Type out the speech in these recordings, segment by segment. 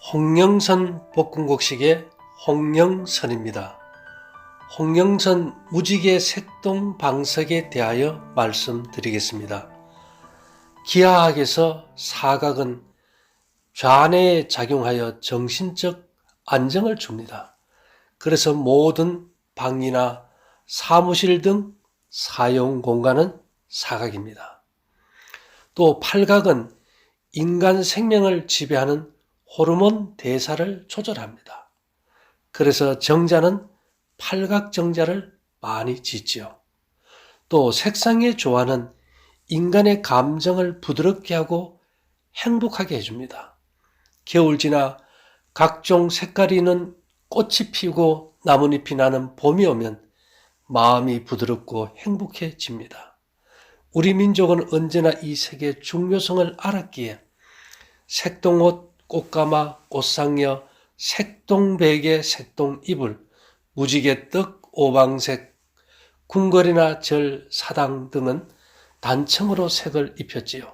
홍영선 볶음국식의 홍영선입니다. 홍영선 무지개 색동 방석에 대하여 말씀드리겠습니다. 기하학에서 사각은 좌뇌에 작용하여 정신적 안정을 줍니다. 그래서 모든 방이나 사무실 등 사용 공간은 사각입니다. 또 팔각은 인간 생명을 지배하는 호르몬 대사를 조절합니다. 그래서 정자는 팔각정자를 많이 짓지요. 또 색상의 조화는 인간의 감정을 부드럽게 하고 행복하게 해줍니다. 겨울 지나 각종 색깔이 있는 꽃이 피고 나뭇잎이 나는 봄이 오면 마음이 부드럽고 행복해집니다. 우리 민족은 언제나 이 색의 중요성을 알았기에 색동옷, 꽃가마, 꽃상여, 색동베개, 색동이불, 무지개떡, 오방색, 궁궐이나 절, 사당 등은 단청으로 색을 입혔지요.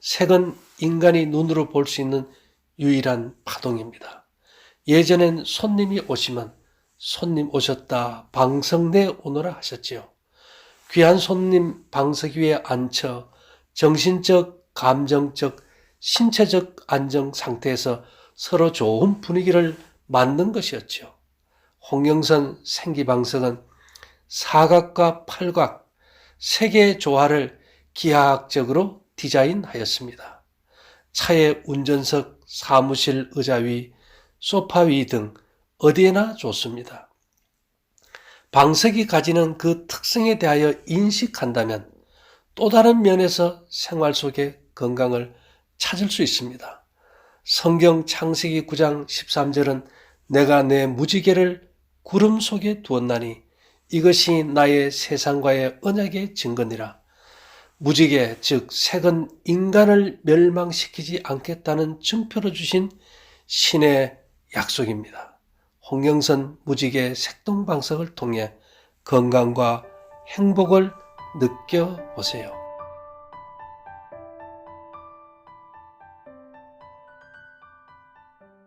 색은 인간이 눈으로 볼 수 있는 유일한 파동입니다. 예전엔 손님이 오시면 손님 오셨다 방석내 오너라 하셨지요. 귀한 손님 방석 위에 앉혀 정신적, 감정적, 신체적 안정 상태에서 서로 좋은 분위기를 만든 것이었죠. 홍영선 생기방석은 사각과 팔각, 세 개의 조화를 기하학적으로 디자인하였습니다. 차의 운전석, 사무실 의자 위, 소파 위 등 어디에나 좋습니다. 방석이 가지는 그 특성에 대하여 인식한다면 또 다른 면에서 생활 속의 건강을 찾을 수 있습니다. 성경 창세기 9장 13절은 내가 내 무지개를 구름 속에 두었나니 이것이 나의 세상과의 언약의 증거니라. 무지개, 즉 색은 인간을 멸망시키지 않겠다는 증표로 주신 신의 약속입니다. 홍영선 무지개 색동방석을 통해 건강과 행복을 느껴보세요.